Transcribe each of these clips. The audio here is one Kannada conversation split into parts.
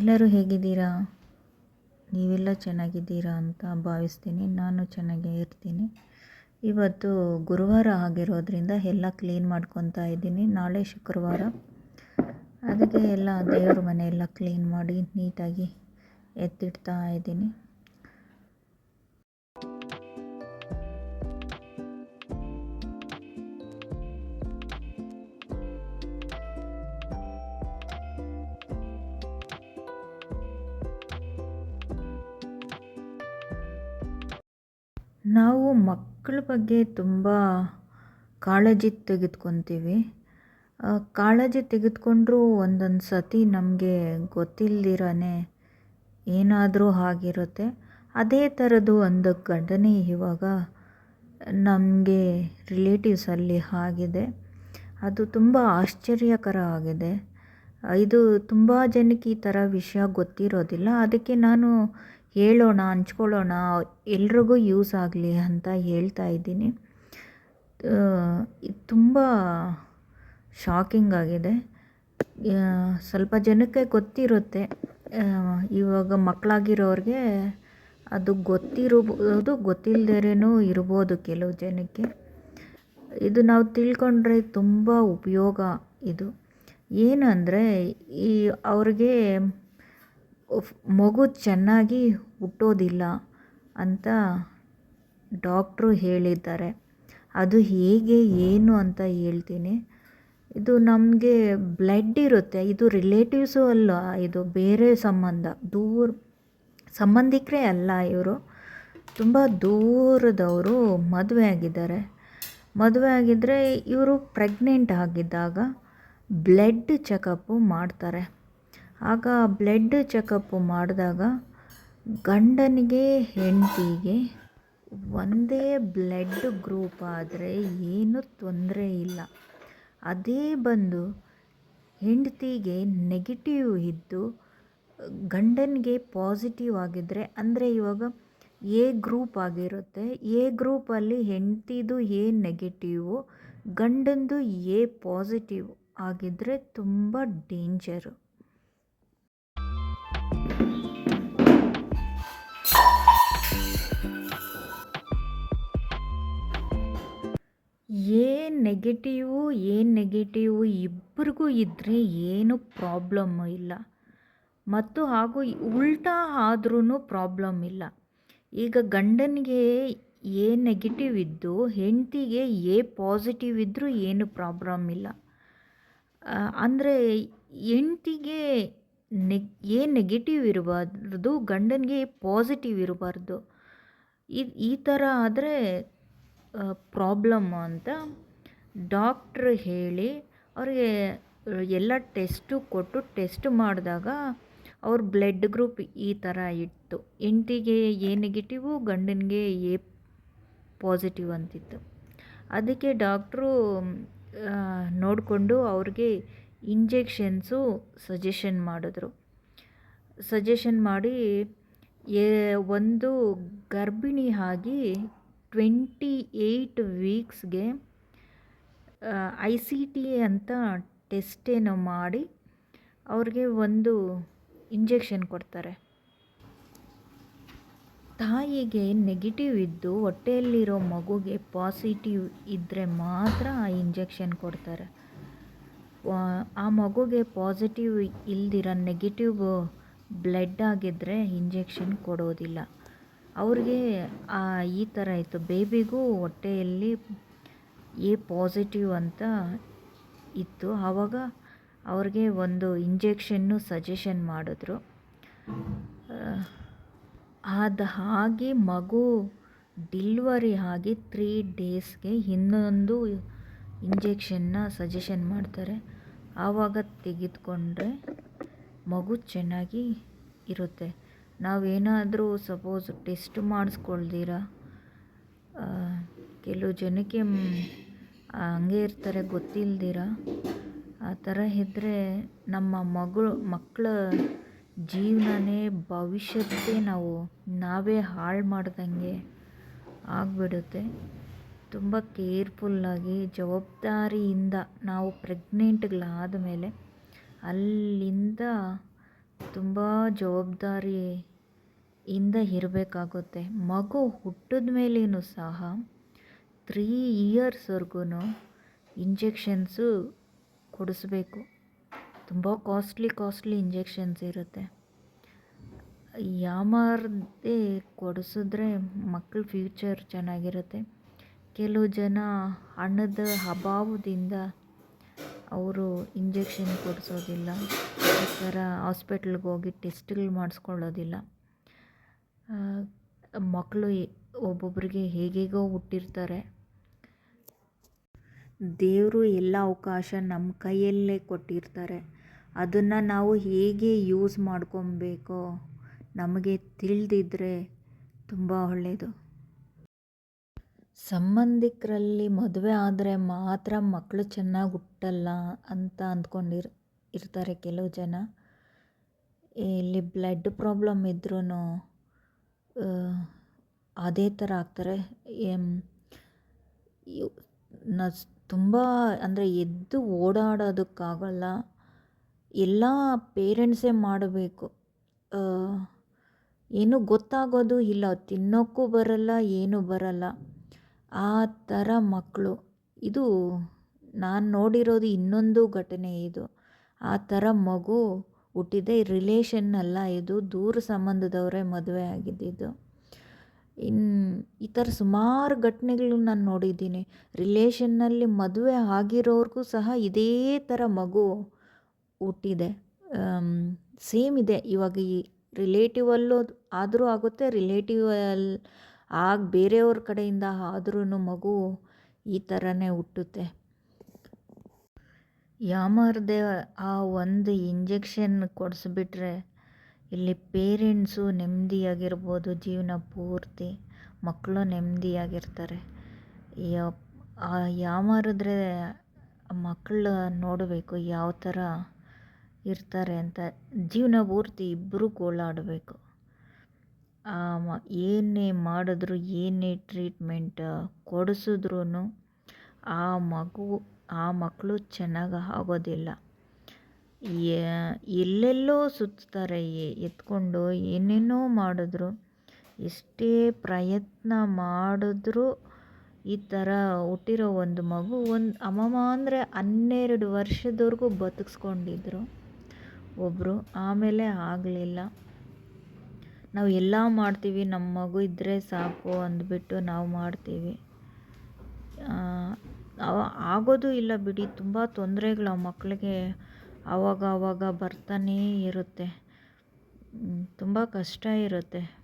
ಎಲ್ಲರೂ ಹೇಗಿದ್ದೀರಾ? ನೀವೆಲ್ಲ ಚೆನ್ನಾಗಿದ್ದೀರಾ ಅಂತ ಭಾವಿಸ್ತೀನಿ. ನಾನು ಚೆನ್ನಾಗೇ ಇರ್ತೀನಿ. ಇವತ್ತು ಗುರುವಾರ ಆಗಿರೋದ್ರಿಂದ ಎಲ್ಲ ಕ್ಲೀನ್ ಮಾಡ್ಕೊತಾ ಇದ್ದೀನಿ. ನಾಳೆ ಶುಕ್ರವಾರ. ಅದಕ್ಕೆ ಎಲ್ಲ ದೇವ್ರ ಮನೆ ಎಲ್ಲ ಕ್ಲೀನ್ ಮಾಡಿ ನೀಟಾಗಿ ಎತ್ತಿಡ್ತಾ ಇದ್ದೀನಿ. ನಾವು ಮಕ್ಕಳ ಬಗ್ಗೆ ತುಂಬ ಕಾಳಜಿ ತೆಗೆದ್ಕೊತೀವಿ. ಕಾಳಜಿ ತೆಗೆದುಕೊಂಡ್ರೂ ಒಂದೊಂದು ಸತಿ ನಮಗೆ ಗೊತ್ತಿಲ್ದಿರನೇ ಏನಾದರೂ ಆಗಿರುತ್ತೆ. ಅದೇ ಥರದ್ದು ಒಂದು ಘಟನೆ ಇವಾಗ ನಮಗೆ ರಿಲೇಟಿವ್ಸಲ್ಲಿ ಆಗಿದೆ. ಅದು ತುಂಬ ಆಶ್ಚರ್ಯಕರ ಆಗಿದೆ. ಇದು ತುಂಬ ಜನಕ್ಕೆ ಈ ಥರ ವಿಷಯ ಗೊತ್ತಿರೋದಿಲ್ಲ. ಅದಕ್ಕೆ ನಾನು ಹೇಳೋಣ, ಹಂಚ್ಕೊಳ್ಳೋಣ, ಎಲ್ರಿಗೂ ಯೂಸ್ ಆಗಲಿ ಅಂತ ಹೇಳ್ತಾ ಇದ್ದೀನಿ. ಇದು ತುಂಬ ಶಾಕಿಂಗ್ ಆಗಿದೆ. ಸ್ವಲ್ಪ ಜನಕ್ಕೆ ಗೊತ್ತಿರುತ್ತೆ. ಇವಾಗ ಮಕ್ಕಳಾಗಿರೋರಿಗೆ ಅದು ಗೊತ್ತಿರಬಹುದು ಗೊತ್ತಿಲ್ಲದೇನೂ ಇರ್ಬೋದು ಕೆಲವು ಜನಕ್ಕೆ. ಇದು ನಾವು ತಿಳ್ಕೊಂಡ್ರೆ ತುಂಬ ಉಪಯೋಗ ಇದು. ಏನಂದರೆ ಈ ಅವ್ರಿಗೆ ಮಗು ಚೆನ್ನಾಗಿ ಹುಟ್ಟೋದಿಲ್ಲ ಅಂತ ಡಾಕ್ಟ್ರು ಹೇಳಿದ್ದಾರೆ. ಅದು ಹೇಗೆ, ಏನು ಅಂತ ಹೇಳ್ತೀನಿ. ಇದು ನಮಗೆ ಬ್ಲಡ್ ಇರುತ್ತೆ. ಇದು ರಿಲೇಟಿವ್ಸು ಅಲ್ಲ, ಇದು ಬೇರೆ ಸಂಬಂಧ. ದೂರ, ಸಂಬಂಧಿಕರೇ ಅಲ್ಲ ಇವರು. ತುಂಬ ದೂರದವರು ಮದುವೆ ಆಗಿದ್ದಾರೆ. ಮದುವೆ ಆಗಿದ್ದರೆ ಇವರು ಪ್ರೆಗ್ನೆಂಟ್ ಆಗಿದ್ದಾಗ ಬ್ಲಡ್ ಚೆಕಪ್ಪು ಮಾಡ್ತಾರೆ. ಆಗ ಬ್ಲಡ್ ಚೆಕಪ್ ಮಾಡಿದಾಗ ಗಂಡನಿಗೆ ಹೆಂಡತಿಗೆ ಒಂದೇ ಬ್ಲಡ್ ಗ್ರೂಪ್ ಆದರೆ ಏನೂ ತೊಂದರೆ ಇಲ್ಲ. ಅದೇ ಬಂದು ಹೆಂಡತಿಗೆ ನೆಗೆಟಿವ್ ಇದ್ದು ಗಂಡನಿಗೆ ಪಾಸಿಟಿವ್ ಆಗಿದ್ದರೆ ಅಂದರೆ ಇವಾಗ ಎ ಗ್ರೂಪ್ ಆಗಿರುತ್ತೆ. ಎ ಗ್ರೂಪಲ್ಲಿ ಹೆಂಡತಿದು ಎ ನೆಗೆಟಿವು, ಗಂಡಂದು ಎ ಪಾಸಿಟಿವ್ ಆಗಿದ್ದರೆ ತುಂಬ ಡೇಂಜರು. ಎ ನೆಗೆಟಿವು ಏನು ನೆಗೆಟಿವು ಇಬ್ಬರಿಗೂ ಇದ್ದರೆ ಏನು ಪ್ರಾಬ್ಲಮ್ ಇಲ್ಲ. ಮತ್ತು ಹಾಗೂ ಉಲ್ಟಾ ಆದ್ರೂ ಪ್ರಾಬ್ಲಮ್ ಇಲ್ಲ. ಈಗ ಗಂಡನಿಗೆ ಎ ನೆಗೆಟಿವ್ ಇದ್ದು, ಹೆಂಡತಿಗೆ ಎ ಪಾಸಿಟಿವ್ ಇದ್ದರೂ ಏನು ಪ್ರಾಬ್ಲಮ್ ಇಲ್ಲ. ಅಂದರೆ ಹೆಂಡ್ತಿಗೆ ನೆಗ್ ಎ ನೆಗೆಟಿವ್ ಇರಬಾರ್ದು, ಗಂಡನಿಗೆ ಪಾಸಿಟಿವ್ ಇರಬಾರ್ದು. ಈ ಈ ಥರ ಆದರೆ ಪ್ರಾಬ್ಲಮ್ಮು ಅಂತ ಡಾಕ್ಟ್ರು ಹೇಳಿ ಅವ್ರಿಗೆ ಎಲ್ಲ ಟೆಸ್ಟು ಕೊಟ್ಟು ಟೆಸ್ಟ್ ಮಾಡಿದಾಗ ಅವ್ರ ಬ್ಲಡ್ ಗ್ರೂಪ್ ಈ ಥರ ಇತ್ತು. ಹೆಂಡ್ತಿಗೆ ಎ ನೆಗೆಟಿವು ಗಂಡನಿಗೆ ಎ ಪಾಸಿಟಿವ್ ಅಂತಿತ್ತು. ಅದಕ್ಕೆ ಡಾಕ್ಟ್ರು ನೋಡಿಕೊಂಡು ಅವ್ರಿಗೆ ಇಂಜೆಕ್ಷನ್ಸು ಸಜೆಷನ್ ಮಾಡಿದ್ರು. ಸಜೆಷನ್ ಮಾಡಿ ಎ, ಒಂದು ಗರ್ಭಿಣಿ ಆಗಿ ಟ್ವೆಂಟಿ ಏಯ್ಟ್ ವೀಕ್ಸ್ಗೆ ಐ ಸಿ ಟಿ ಅಂತ ಟೆಸ್ಟೇನೋ ಮಾಡಿ ಅವ್ರಿಗೆ ಒಂದು ಇಂಜೆಕ್ಷನ್ ಕೊಡ್ತಾರೆ. ತಾಯಿಗೆ ನೆಗೆಟಿವ್ ಇದ್ದು ಹೊಟ್ಟೆಯಲ್ಲಿರೋ ಮಗುಗೆ ಪಾಸಿಟಿವ್ ಇದ್ದರೆ ಮಾತ್ರ ಆ ಇಂಜೆಕ್ಷನ್ ಕೊಡ್ತಾರೆ. ಆ ಮಗುಗೆ ಪಾಸಿಟಿವ್ ಇಲ್ದಿರ ನೆಗೆಟಿವ್ ಬ್ಲಡ್ ಆಗಿದ್ದರೆ ಇಂಜೆಕ್ಷನ್ ಕೊಡೋದಿಲ್ಲ. ಅವ್ರಿಗೆ ಈ ಥರ ಇತ್ತು ಬೇಬಿಗೂ ಹೊಟ್ಟೆಯಲ್ಲಿ ಎ ಪಾಸಿಟಿವ್ ಅಂತ ಇತ್ತು. ಆವಾಗ ಅವ್ರಿಗೆ ಒಂದು ಇಂಜೆಕ್ಷನ್ನು ಸಜೆಷನ್ ಮಾಡಿದ್ರು. ಅದು ಹಾಗೆ ಮಗು ಡಿಲ್ವರಿ ಆಗಿ ತ್ರೀ ಡೇಸ್ಗೆ ಇನ್ನೊಂದು ಇಂಜೆಕ್ಷನ್ನ ಸಜೆಷನ್ ಮಾಡ್ತಾರೆ. ಆವಾಗ ತೆಗೆದುಕೊಂಡ್ರೆ ಮಗು ಚೆನ್ನಾಗಿ ಇರುತ್ತೆ. ನಾವೇನಾದರೂ ಸಪೋಸ್ ಟೆಸ್ಟ್ ಮಾಡಿಸ್ಕೊಳ್ದಿರ? ಕೆಲವು ಜನಕ್ಕೆ ಹಂಗೆ ಇರ್ತಾರೆ, ಗೊತ್ತಿಲ್ದಿರ? ಆ ಥರ ಇದ್ದರೆ ನಮ್ಮ ಮಗಳು ಮಕ್ಕಳ ಜೀವನನೇ ಭವಿಷ್ಯದೇ ನಾವು ನಾವೇ ಹಾಳು ಮಾಡ್ದಂಗೆ ಆಗಿಬಿಡುತ್ತೆ. ತುಂಬ ಕೇರ್ಫುಲ್ಲಾಗಿ ಜವಾಬ್ದಾರಿಯಿಂದ ನಾವು ಪ್ರೆಗ್ನೆಂಟ್ಗಳಾದ ಮೇಲೆ ಅಲ್ಲಿಂದ ತುಂಬ ಜವಾಬ್ದಾರಿಯಿಂದ ಇರಬೇಕಾಗುತ್ತೆ. ಮಗು ಹುಟ್ಟಿದ ಮೇಲೇನೂ ಸಹ ತ್ರೀ ಇಯರ್ಸ್ವರೆಗೂ ಇಂಜೆಕ್ಷನ್ಸು ಕೊಡಿಸ್ಬೇಕು. ತುಂಬ ಕಾಸ್ಟ್ಲಿ ಕಾಸ್ಟ್ಲಿ ಇಂಜೆಕ್ಷನ್ಸ್ ಇರುತ್ತೆ. ಯಾಮಾರದೆ ಕೊಡಿಸಿದ್ರೆ ಮಕ್ಕಳ ಫ್ಯೂಚರ್ ಚೆನ್ನಾಗಿರುತ್ತೆ. ಕೆಲವು ಜನ ಹಣದ ಅಭಾವದಿಂದ ಅವರು ಇಂಜೆಕ್ಷನ್ ಕೊಡಿಸೋದಿಲ್ಲ. ಈ ಥರ ಹಾಸ್ಪಿಟ್ಲ್ಗೆ ಹೋಗಿ ಟೆಸ್ಟ್ಗಳು ಮಾಡಿಸ್ಕೊಳ್ಳೋದಿಲ್ಲ. ಮಕ್ಕಳು ಒಬ್ಬೊಬ್ಬರಿಗೆ ಹೇಗೇಗೋ ಹುಟ್ಟಿರ್ತಾರೆ. ದೇವರು ಎಲ್ಲ ಅವಕಾಶ ನಮ್ಮ ಕೈಯಲ್ಲೇ ಕೊಟ್ಟಿರ್ತಾರೆ. ಅದನ್ನು ನಾವು ಹೇಗೆ ಯೂಸ್ ಮಾಡ್ಕೊಬೇಕೋ ನಮಗೆ ತಿಳಿದಿದ್ರೆ ತುಂಬ ಒಳ್ಳೆಯದು ಸಂಬಂಧಿಕರಲ್ಲಿ ಮದುವೆ ಆದರೆ ಮಾತ್ರ ಮಕ್ಕಳು ಚೆನ್ನಾಗಿ ಹುಟ್ಟಲ್ಲ ಅಂತ ಅಂದ್ಕೊಂಡಿರ್, ಇರ್ತಾರೆ ಕೆಲವು ಜನ. ಇಲ್ಲಿ ಬ್ಲಡ್ ಪ್ರಾಬ್ಲಮ್ ಇದ್ರೂ ಅದೇ ಥರ ಆಗ್ತಾರೆ. ನ ತುಂಬ ಅಂದರೆ ಎದ್ದು ಓಡಾಡೋದಕ್ಕಾಗಲ್ಲ. ಎಲ್ಲ ಪೇರೆಂಟ್ಸೇ ಮಾಡಬೇಕು. ಏನು ಗೊತ್ತಾಗೋದು ಇಲ್ಲ. ತಿನ್ನೋಕ್ಕೂ ಬರಲ್ಲ, ಏನೂ ಬರಲ್ಲ. ಆ ಥರ ಮಕ್ಕಳು. ಇದು ನಾನು ನೋಡಿರೋದು ಇನ್ನೊಂದು ಘಟನೆ ಇದು. ಆ ಥರ ಮಗು ಹುಟ್ಟಿದೆ. ರಿಲೇಷನ್ ಅಲ್ಲ ಇದು. ದೂರ ಸಂಬಂಧದವರೇ ಮದುವೆ ಆಗಿದ್ದಿದ್ದು ಇನ್ನು ಈ ಥರ ಸುಮಾರು ಘಟನೆಗಳು ನಾನು ನೋಡಿದ್ದೀನಿ. ರಿಲೇಷನ್ನಲ್ಲಿ ಮದುವೆ ಆಗಿರೋರ್ಗೂ ಸಹ ಇದೇ ಥರ ಮಗು ಹುಟ್ಟಿದೆ. ಸೇಮ್ ಇದೆ. ಇವಾಗ ಈ ರಿಲೇಟಿವಲ್ಲೂ ಆದರೂ ಆಗುತ್ತೆ ರಿಲೇಟಿವಲ್ ಆಗ ಬೇರೆಯವ್ರ ಕಡೆಯಿಂದ ಆದ್ರೂ ಮಗು ಈ ಥರನೇ ಹುಟ್ಟುತ್ತೆ. ಯಾಮಾರದೆ ಆ ಒಂದು ಇಂಜೆಕ್ಷನ್ ಕೊಡಿಸ್ಬಿಟ್ರೆ ಇಲ್ಲಿ ಪೇರೆಂಟ್ಸು ನೆಮ್ಮದಿಯಾಗಿರ್ಬೋದು, ಜೀವನ ಪೂರ್ತಿ. ಮಕ್ಕಳು ನೆಮ್ಮದಿಯಾಗಿರ್ತಾರೆ. ಆ ಯಾಮಾರಿದ್ರೆ ಮಕ್ಕಳು ನೋಡಬೇಕು, ಯಾವ ಥರ ಇರ್ತಾರೆ ಅಂತ. ಜೀವನ ಪೂರ್ತಿ ಇಬ್ಬರು ಗೋಳಾಡಬೇಕು. ಏನೇ ಮಾಡಿದ್ರು, ಏನೇ ಟ್ರೀಟ್ಮೆಂಟ್ ಕೊಡಿಸಿದ್ರೂ ಆ ಮಗು ಆ ಮಕ್ಕಳು ಚೆನ್ನಾಗಿ ಆಗೋದಿಲ್ಲ. ಎಲ್ಲೆಲ್ಲೋ ಸುತ್ತಾರೆ ಎತ್ಕೊಂಡು ಏನೇನೋ ಮಾಡಿದ್ರು, ಎಷ್ಟೇ ಪ್ರಯತ್ನ ಮಾಡಿದ್ರೂ ಈ ಥರ ಹುಟ್ಟಿರೋ ಒಂದು ಮಗು ಒಂದು, ಅಮ್ಮಮ್ಮ ಅಂದರೆ ಹನ್ನೆರಡು ವರ್ಷದವರೆಗೂ ಬದುಕಿಸ್ಕೊಂಡಿದ್ರು. ಒಬ್ಬರು ಆಮೇಲೆ ಆಗಲಿಲ್ಲ. ನಾವು ಎಲ್ಲ ಮಾಡ್ತೀವಿ ನಮ್ಮ ಮಗು ಇದ್ದರೆ ಸಾಕು ಅಂದ್ಬಿಟ್ಟು ನಾವು ಮಾಡ್ತೀವಿ. ಆಗೋದು ಇಲ್ಲ ಬಿಡಿ. ತುಂಬ ತೊಂದರೆಗಳು ಆ ಮಕ್ಕಳಿಗೆ ಆವಾಗ ಆವಾಗ ಬರ್ತಾನೇ ಇರುತ್ತೆ. ತುಂಬ ಕಷ್ಟ ಇರುತ್ತೆ.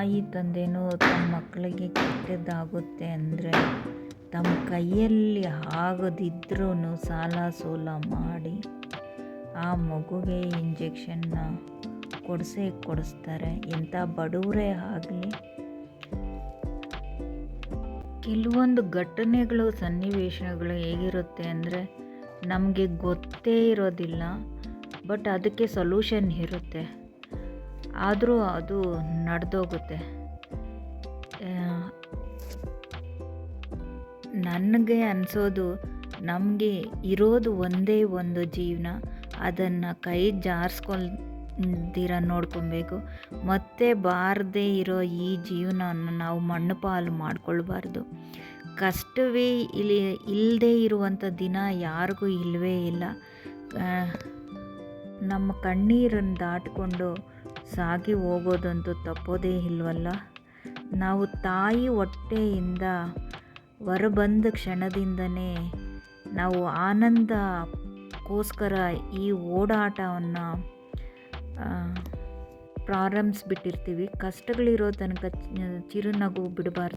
ತಾಯಿ ತಂದೆಯೂ ತಮ್ಮ ಮಕ್ಕಳಿಗೆ ಕೆಟ್ಟದ್ದಾಗುತ್ತೆ ಅಂದರೆ ತಮ್ಮ ಕೈಯಲ್ಲಿ ಆಗದಿದ್ರೂ ಸಾಲ ಸೋಲ ಮಾಡಿ ಆ ಮಗುಗೆ ಇಂಜೆಕ್ಷನ್ನ ಕೊಡಿಸೇ ಕೊಡಿಸ್ತಾರೆ. ಎಂಥ ಬಡವರೇ ಆಗಲಿ. ಕೆಲವೊಂದು ಘಟನೆಗಳು, ಸನ್ನಿವೇಶಗಳು ಹೇಗಿರುತ್ತೆ ಅಂದರೆ ನಮಗೆ ಗೊತ್ತೇ ಇರೋದಿಲ್ಲ, ಬಟ್ ಅದಕ್ಕೆ ಸೊಲ್ಯೂಷನ್ ಇರುತ್ತೆ. ಆದರೂ ಅದು ನಡೆದೋಗುತ್ತೆ. ನನಗೆ ಅನಿಸೋದು ನಮಗೆ ಇರೋದು ಒಂದೇ ಒಂದು ಜೀವನ, ಅದನ್ನು ಕೈ ಜಾರಿಸ್ಕೊಳ್ದಿರ ನೋಡ್ಕೊಬೇಕು. ಮತ್ತೆ ಬಾರದೇ ಇರೋ ಈ ಜೀವನವನ್ನು ನಾವು ಮಣ್ಣು ಪಾಲು ಮಾಡ್ಕೊಳ್ಬಾರ್ದು. ಕಷ್ಟವೇ ಇಲ್ಲಿ ಇಲ್ಲದೇ ಇರುವಂಥ ದಿನ ಯಾರಿಗೂ ಇಲ್ಲವೇ ಇಲ್ಲ. ನಮ್ಮ ಕಣ್ಣೀರನ್ನು ದಾಟಿಕೊಂಡು ಸಾಗಿ ಹೋಗೋದಂತೂ ತಪ್ಪೋದೇ ಇಲ್ವಲ್ಲ? ನಾವು ತಾಯಿ ಹೊಟ್ಟೆಯಿಂದ ಹೊರಬಂದ ಕ್ಷಣದಿಂದನೇ ನಾವು ಆನಂದಕ್ಕೋಸ್ಕರ ಈ ಓಡಾಟವನ್ನು ಪ್ರಾರಂಭಿಸ್ಬಿಟ್ಟಿರ್ತೀವಿ. ಕಷ್ಟಗಳಿರೋ ತನಕ ಚಿರುನಗು ಬಿಡಬಾರ್ದು.